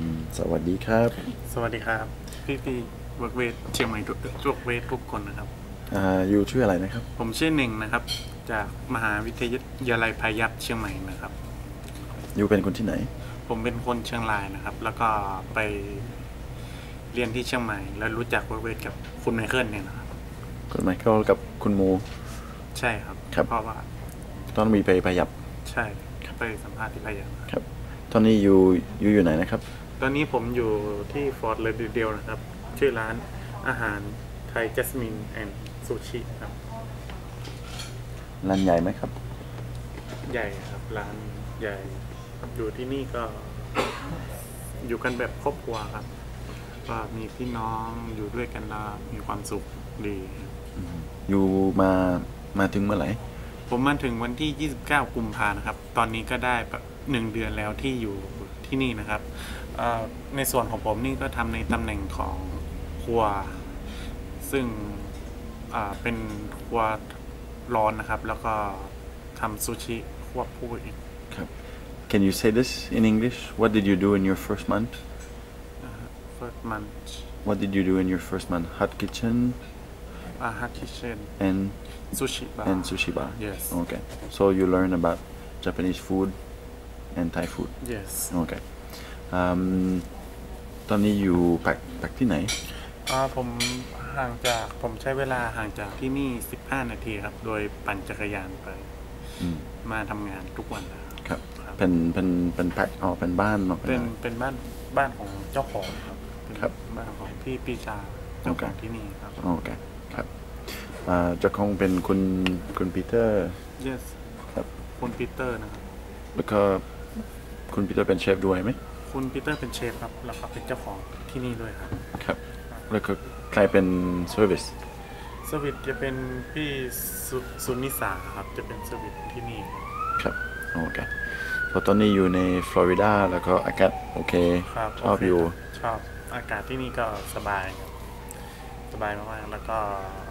มสวัสดีครับ สวัสดีครับ พี่พี่เวิร์กเวทเชียงใหม่ทุกทุกเวททุกคนนะครับอ่าอยู่ชื่ออะไรนะครับ ผมชื่อหนึ่งนะครับ จากมหาวิทยาลัยพายัพเชียงใหม่นะครับ อยู่เป็นคนที่ไหน ผมเป็นคนเชียงรายนะครับ แล้วก็ไปเรียนที่เชียงใหม่ แล้วรู้จักเวิร์กเวทกับคุณไมเคิลเนี่ยนะครับคุณไมเคิลกับคุณมู ใช่ครับครับ เพราะว่าตอนมีไปประหยับใช่ไปสัมภาษณ์ที่พายัพครับ ตอนนี้อยู่อยู่อยู่ไหนนะครับ ตอนนี้ผมอยู่ที่ฟอร์ดเลเดียวนะครับ ชื่อร้านอาหารไทยจัสมินแอนด์ซูชิครับ ร้านใหญ่ไหมครับ ใหญ่ครับ ร้านใหญ่ อยู่ที่นี่ก็อยู่กันแบบครอบครัวครับก็มีพี่น้องอยู่ด้วยกันแล้วมีความสุขดี อยู่มามาถึงเมื่อไหร่ ผมมาถึงวันที่ 29 กุมภานะครับ ตอนนี้ก็ได้แบบหนึ่งเดือนแล้วที่อยู่ ที่นี่นะครับเอ่อในส่วนของผมนี่ก็ทำในตำแหน่งของครัว ซึ่งอ่าเป็นครัวร้อนนะครับ แล้วก็ทำซูชิควบคู่อีกครับ Can you say this in English What did you do in your first month first month What did you do in your first month Hot kitchen uh, hot kitchen and sushi bar and sushi bar yes Okay so you learn about Japanese food and Thai food yes Okay อืมตอนนี้อยู่ปักปักที่ไหนอ่าผมห่างจากผมใช้เวลาห่างจากที่นี่ 15 นาทีครับ โดยปั่นจักรยานไปอืมมาทำงานทุกวันนะครับครับเป็นเป็นเป็นแพ็คอ๋อเป็นบ้านเนาะเป็นอะไรเป็นบ้านบ้านของเจ้าของครับเป็นครับบ้านของพี่ปีชาเจ้าของโอเคที่นี่ครับโอเคครับอ่าเจะคงเป็นคุณคุณปีเตอร์ yes ครับคุณปีเตอร์นะครับแล้วก็ คุณปีเตอร์เป็นเชฟด้วยไหมคุณปีเตอร์เป็นเชฟครับแล้วก็เป็นเจ้าของที่นี่ด้วยครับครับ แล้วก็ใครเป็นเซอร์วิสสวิตจะเป็นพี่สุสุนิสาครับจะเป็นสวิตที่นี่ครับครับโอเคพอตอนนี้อยู่ในฟลอริดาแล้วก็อากาศโอเคครับชอบโเคอยู่ครับชอบอากาศที่นี่ก็สบายครับสบายมากๆแล้วก็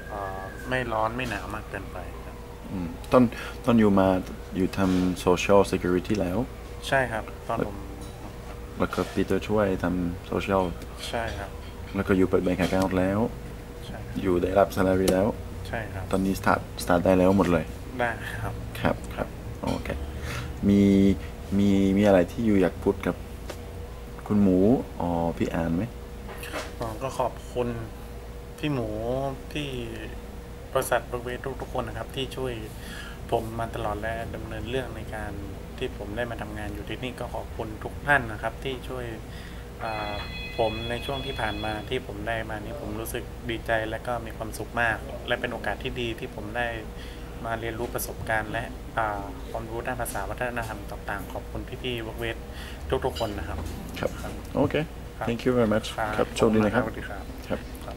เอ่อไม่ร้อนไม่หนาวมากเกินไปครับอืมตอนตอนอยู่มาอยู่ทำ social security แล้ว ใช่ครับ ตอนผมแล้วก็ปีเตอร์ช่วยทำ social ใช่ครับ แล้วก็อยู่เปิดแบงก์ account แล้ว ใช่อยู่ได้รับ salary แล้ว ใช่ครับ ตอนนี้ start start ได้แล้วหมดเลย ได้ครับ ครับครับโอเค มีมีมีอะไรที่อยู่อยากพูดกับคุณหมูอ๋อพี่อ่านไหมผมก็ขอบคุณพี่หมูที่บริษัทบริเวณทุกๆคนนะครับ ที่ช่วย ผมมาตลอดและดำเนินเรื่องในการที่ผมได้มาทำงานอยู่ที่นี่ก็ขอบคุณทุกท่านนะครับ ที่ช่วยอ่าผมในช่วงที่ผ่านมาที่ผมได้มานี่ผมรู้สึกดีใจและก็มีความสุขมาก และเป็นโอกาสที่ดีที่ผมได้มาเรียนรู้ประสบการณ์ และอ่าความรู้ด้านภาษาวัฒนธรรมต่างๆ ขอบคุณพี่ๆวกเวททุกๆคนนะครับ ครับครับโอเคครับ thank you very much ครับโชคดีนะครับสวัสดีครับครับครับ